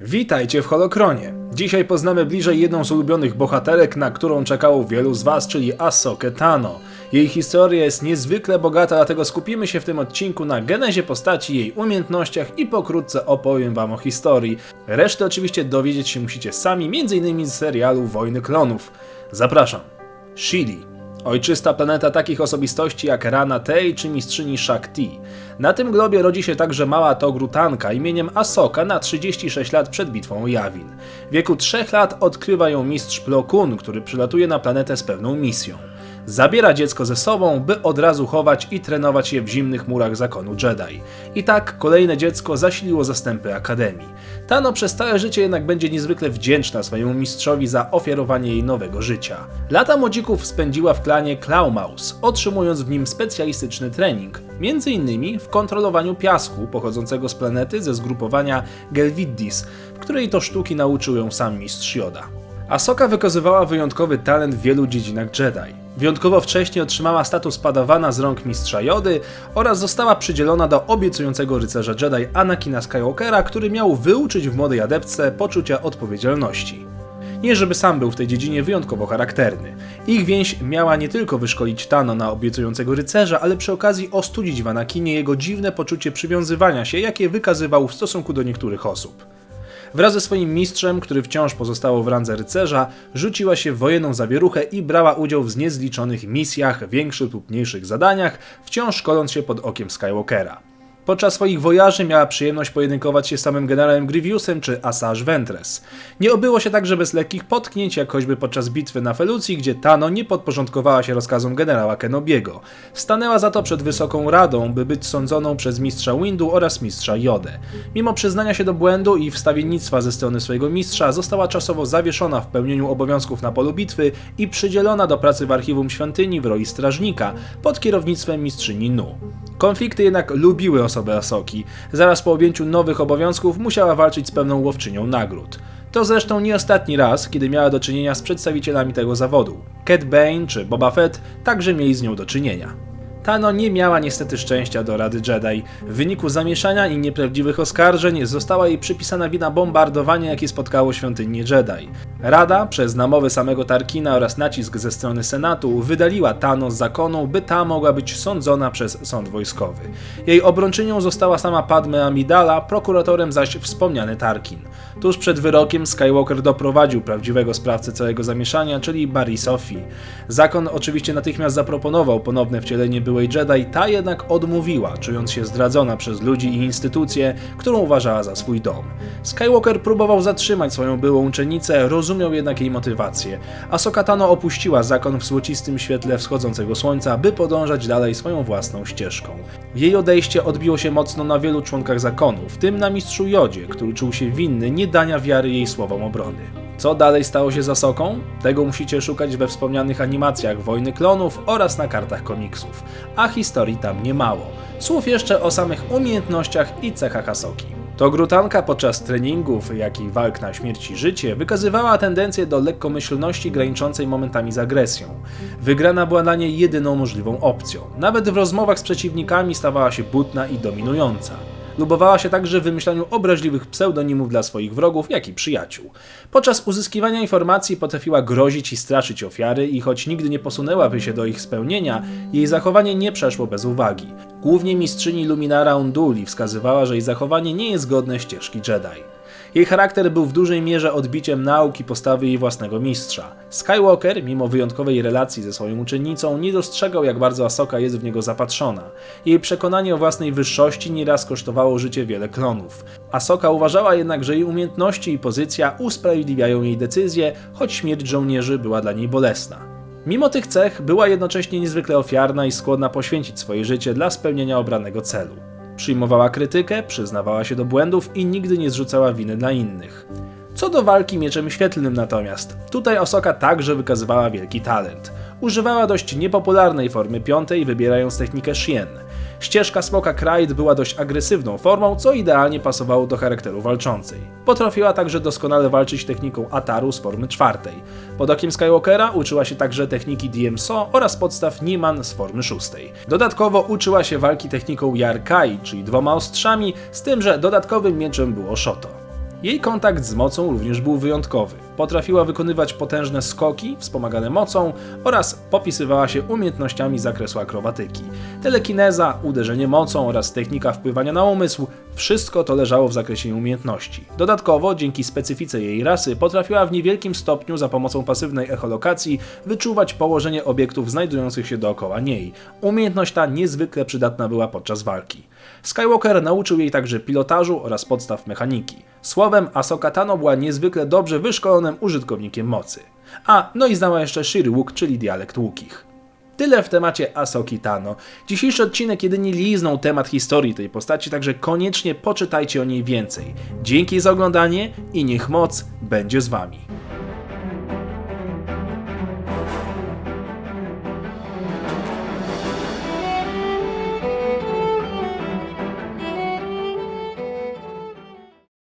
Witajcie w Holokronie. Dzisiaj poznamy bliżej jedną z ulubionych bohaterek, na którą czekało wielu z Was, czyli Ahsokę Tano. Jej historia jest niezwykle bogata, dlatego skupimy się w tym odcinku na genezie postaci, jej umiejętnościach i pokrótce opowiem Wam o historii. Resztę oczywiście dowiedzieć się musicie sami, m.in. z serialu Wojny Klonów. Zapraszam. Shili. Ojczysta planeta takich osobistości jak Rana Tej czy mistrzyni Shakti. Na tym globie rodzi się także mała Togrutanka imieniem Asoka na 36 lat przed bitwą o Yavin. W wieku 3 lat odkrywa ją mistrz Plo Koon, który przylatuje na planetę z pewną misją. Zabiera dziecko ze sobą, by od razu chować i trenować je w zimnych murach zakonu Jedi. I tak kolejne dziecko zasiliło zastępy Akademii. Tano przez całe życie jednak będzie niezwykle wdzięczna swojemu mistrzowi za ofiarowanie jej nowego życia. Lata młodzików spędziła w klanie Klaumaus, otrzymując w nim specjalistyczny trening, innymi w kontrolowaniu piasku pochodzącego z planety ze zgrupowania Gelviddis, w której to sztuki nauczył ją sam mistrz Yoda. Asoka wykazywała wyjątkowy talent w wielu dziedzinach Jedi. Wyjątkowo wcześnie otrzymała status padawana z rąk mistrza Jody oraz została przydzielona do obiecującego rycerza Jedi Anakina Skywalkera, który miał wyuczyć w młodej adeptce poczucia odpowiedzialności. Nie żeby sam był w tej dziedzinie wyjątkowo charakterny. Ich więź miała nie tylko wyszkolić Tano na obiecującego rycerza, ale przy okazji ostudzić w Anakinie jego dziwne poczucie przywiązywania się, jakie wykazywał w stosunku do niektórych osób. Wraz ze swoim mistrzem, który wciąż pozostało w randze rycerza, rzuciła się w wojenną zawieruchę i brała udział w niezliczonych misjach, większych lub mniejszych zadaniach, wciąż szkoląc się pod okiem Skywalkera. Podczas swoich wojaży miała przyjemność pojedynkować się z samym generałem Grievousem czy Asajj Ventress. Nie obyło się także bez lekkich potknięć, jak choćby podczas bitwy na Felucji, gdzie Tano nie podporządkowała się rozkazom generała Kenobiego. Stanęła za to przed Wysoką Radą, by być sądzoną przez mistrza Windu oraz mistrza Jodę. Mimo przyznania się do błędu i wstawiennictwa ze strony swojego mistrza, została czasowo zawieszona w pełnieniu obowiązków na polu bitwy i przydzielona do pracy w archiwum świątyni w roli strażnika pod kierownictwem mistrzyni Nu. Konflikty jednak lubiły osobę Asoki. Zaraz po objęciu nowych obowiązków musiała walczyć z pewną łowczynią nagród. To zresztą nie ostatni raz, kiedy miała do czynienia z przedstawicielami tego zawodu. Cat Bane czy Boba Fett także mieli z nią do czynienia. Tano nie miała niestety szczęścia do Rady Jedi. W wyniku zamieszania i nieprawdziwych oskarżeń została jej przypisana wina bombardowania, jakie spotkało świątynię Jedi. Rada, przez namowy samego Tarkina oraz nacisk ze strony Senatu, wydaliła Tano z zakonu, by ta mogła być sądzona przez sąd wojskowy. Jej obrończynią została sama Padme Amidala, prokuratorem zaś wspomniany Tarkin. Tuż przed wyrokiem Skywalker doprowadził prawdziwego sprawcę całego zamieszania, czyli Barry Sophie. Zakon oczywiście natychmiast zaproponował ponowne wcielenie byłej Jedi, ta jednak odmówiła, czując się zdradzona przez ludzi i instytucje, którą uważała za swój dom. Skywalker próbował zatrzymać swoją byłą uczennicę, rozumiał jednak jej motywację. Ahsoka Tano opuściła zakon w złocistym świetle wschodzącego słońca, by podążać dalej swoją własną ścieżką. Jej odejście odbiło się mocno na wielu członkach zakonu, w tym na mistrzu Jodzie, który czuł się winny nie dania wiary jej słowom obrony. Co dalej stało się za Soką? Tego musicie szukać we wspomnianych animacjach Wojny Klonów oraz na kartach komiksów, a historii tam nie mało. Słów jeszcze o samych umiejętnościach i cechach Asoki. To grutanka podczas treningów, jak i walk na śmierć i życie, wykazywała tendencję do lekkomyślności graniczącej momentami z agresją. Wygrana była dla niej jedyną możliwą opcją. Nawet w rozmowach z przeciwnikami stawała się butna i dominująca. Lubowała się także w wymyślaniu obraźliwych pseudonimów dla swoich wrogów, jak i przyjaciół. Podczas uzyskiwania informacji potrafiła grozić i straszyć ofiary i choć nigdy nie posunęłaby się do ich spełnienia, jej zachowanie nie przeszło bez uwagi. Głównie mistrzyni Luminara Unduli wskazywała, że jej zachowanie nie jest godne ścieżki Jedi. Jej charakter był w dużej mierze odbiciem nauki postawy jej własnego mistrza. Skywalker, mimo wyjątkowej relacji ze swoją uczennicą, nie dostrzegał jak bardzo Asoka jest w niego zapatrzona. Jej przekonanie o własnej wyższości nieraz kosztowało życie wiele klonów. Asoka uważała jednak, że jej umiejętności i pozycja usprawiedliwiają jej decyzje, choć śmierć żołnierzy była dla niej bolesna. Mimo tych cech była jednocześnie niezwykle ofiarna i skłonna poświęcić swoje życie dla spełnienia obranego celu. Przyjmowała krytykę, przyznawała się do błędów i nigdy nie zrzucała winy na innych. Co do walki mieczem świetlnym natomiast, tutaj Osoka także wykazywała wielki talent. Używała dość niepopularnej formy piątej, wybierając technikę Shien – Ścieżka Smoka Krajt była dość agresywną formą, co idealnie pasowało do charakteru walczącej. Potrafiła także doskonale walczyć techniką Ataru z formy czwartej. Pod okiem Skywalkera uczyła się także techniki DMSO oraz podstaw Niman z formy szóstej. Dodatkowo uczyła się walki techniką Yarkai, czyli dwoma ostrzami, z tym, że dodatkowym mieczem było Shoto. Jej kontakt z mocą również był wyjątkowy. Potrafiła wykonywać potężne skoki wspomagane mocą oraz popisywała się umiejętnościami z zakresu akrobatyki. Telekineza, uderzenie mocą oraz technika wpływania na umysł wszystko to leżało w zakresie jej umiejętności. Dodatkowo, dzięki specyfice jej rasy, potrafiła w niewielkim stopniu za pomocą pasywnej echolokacji wyczuwać położenie obiektów znajdujących się dookoła niej. Umiejętność ta niezwykle przydatna była podczas walki. Skywalker nauczył jej także pilotażu oraz podstaw mechaniki. Słowem, Ahsoka Tano była niezwykle dobrze wyszkolonym użytkownikiem mocy. A, no i znała jeszcze Shirwook, czyli dialekt łukich. Tyle w temacie Asoki Tano. Dzisiejszy odcinek jedynie liznął temat historii tej postaci, także koniecznie poczytajcie o niej więcej. Dzięki za oglądanie i niech moc będzie z wami.